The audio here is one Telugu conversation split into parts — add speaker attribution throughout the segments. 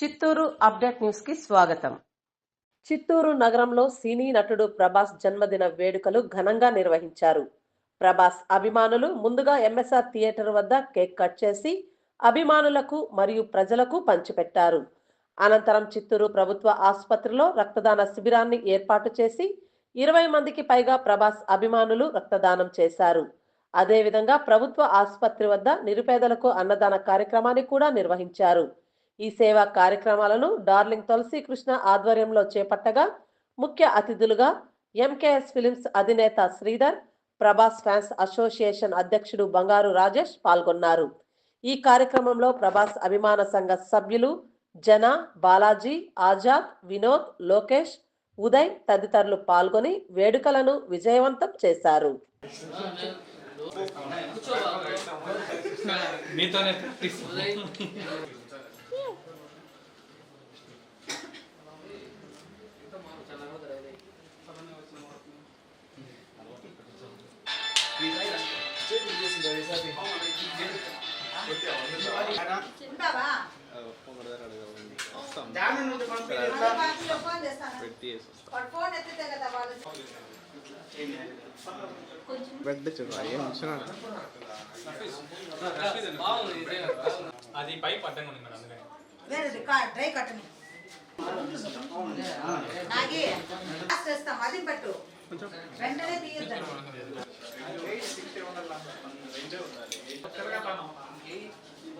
Speaker 1: చిత్తూరు అప్డేట్ న్యూస్కి స్వాగతం. చిత్తూరు నగరంలో సినీ నటుడు ప్రభాస్ జన్మదిన వేడుకలు ఘనంగా నిర్వహించారు. ప్రభాస్ అభిమానులు ముందుగా ఎంఎస్ఆర్ థియేటర్ వద్ద కేక్ కట్ చేసి అభిమానులకు మరియు ప్రజలకు పంచిపెట్టారు. అనంతరం చిత్తూరు ప్రభుత్వ ఆసుపత్రిలో రక్తదాన శిబిరాన్ని ఏర్పాటు చేసి ఇరవై మందికి పైగా ప్రభాస్ అభిమానులు రక్తదానం చేశారు. అదేవిధంగా ప్రభుత్వ ఆసుపత్రి వద్ద నిరుపేదలకు అన్నదాన కార్యక్రమాన్ని కూడా నిర్వహించారు. ఈ సేవా కార్యక్రమాలను డార్లింగ్ తులసి కృష్ణ ఆధ్వర్యంలో చేపట్టగా ముఖ్య అతిథులుగా ఎంకేఎస్ ఫిలిమ్స్ అధినేత శ్రీధర్ ప్రభాస్ ఫ్యాన్స్ అసోసియేషన్ అధ్యక్షుడు బంగారు రాజేష్ పాల్గొన్నారు. ఈ కార్యక్రమంలో ప్రభాస్ అభిమాన సంఘ సభ్యులు జన బాలాజీ ఆజాద్ వినోద్ లోకేష్ ఉదయ్ తదితరులు పాల్గొని వేడుకలను విజయవంతం చేశారు.
Speaker 2: మీతోనే అది పైప్ అడ్డంగా ఉంది మేడం అందుకని
Speaker 3: వేరేది కా డ్రై కట్టని నాగి గ్లాస్ చేస్తాం అది పట్టు వెంటనే తీయద్దు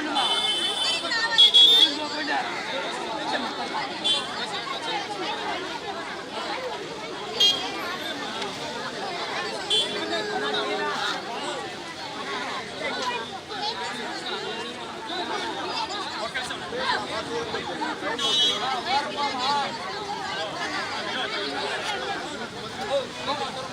Speaker 2: అమ్మ అక్కడ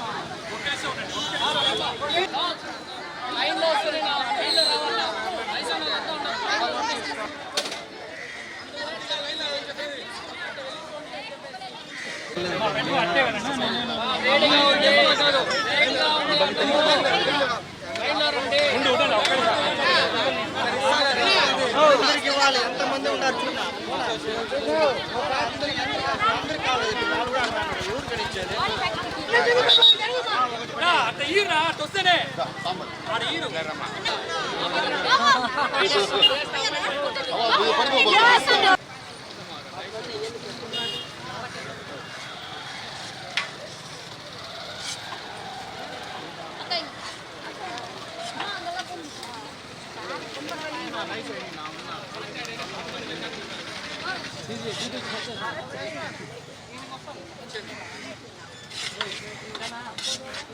Speaker 4: ఎంతమంది ఉన్నారు
Speaker 2: అట్లా వస్తేనే. ఆడ ఈరు.
Speaker 3: ఆ